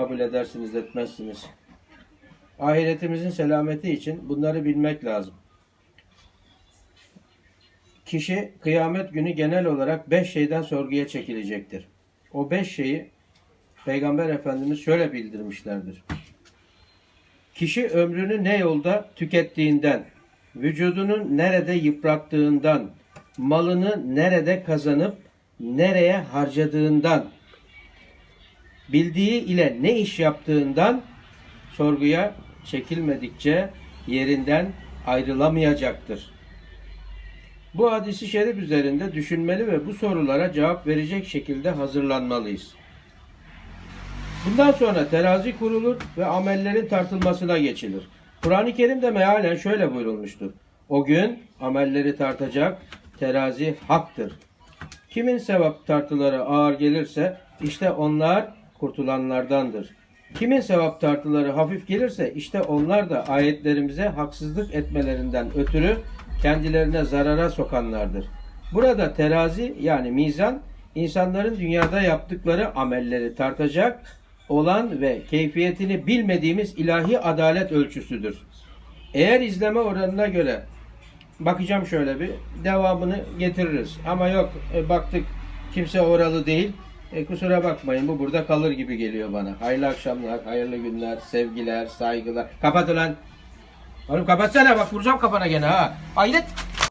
kabul edersiniz etmezsiniz. Ahiretimizin selameti için bunları bilmek lazım. Kişi kıyamet günü genel olarak beş şeyden sorguya çekilecektir. O beş şeyi Peygamber Efendimiz şöyle bildirmişlerdir. Kişi ömrünü ne yolda tükettiğinden, vücudunu nerede yıprattığından, malını nerede kazanıp nereye harcadığından, bildiği ile ne iş yaptığından sorguya çekilmedikçe yerinden ayrılamayacaktır. Bu hadisi şerif üzerinde düşünmeli ve bu sorulara cevap verecek şekilde hazırlanmalıyız. Bundan sonra terazi kurulur ve amellerin tartılmasına geçilir. Kur'an-ı Kerim'de mealen şöyle buyurulmuştur. O gün amelleri tartacak terazi haktır. Kimin sevap tartıları ağır gelirse işte onlar kurtulanlardandır. Kimin sevap tartıları hafif gelirse işte onlar da ayetlerimize haksızlık etmelerinden ötürü kendilerine zarara sokanlardır. Burada terazi yani mizan insanların dünyada yaptıkları amelleri tartacak olan ve keyfiyetini bilmediğimiz ilahi adalet ölçüsüdür. Eğer izleme oranına göre bakacağım şöyle bir devamını getiririz. Ama yok e, baktık kimse oralı değil. E, kusura bakmayın bu burada kalır gibi geliyor bana. Hayırlı akşamlar, hayırlı günler, sevgiler, saygılar. Kapat ulan. Oğlum kapatsana bak vuracağım kafana gene ha. Hayret.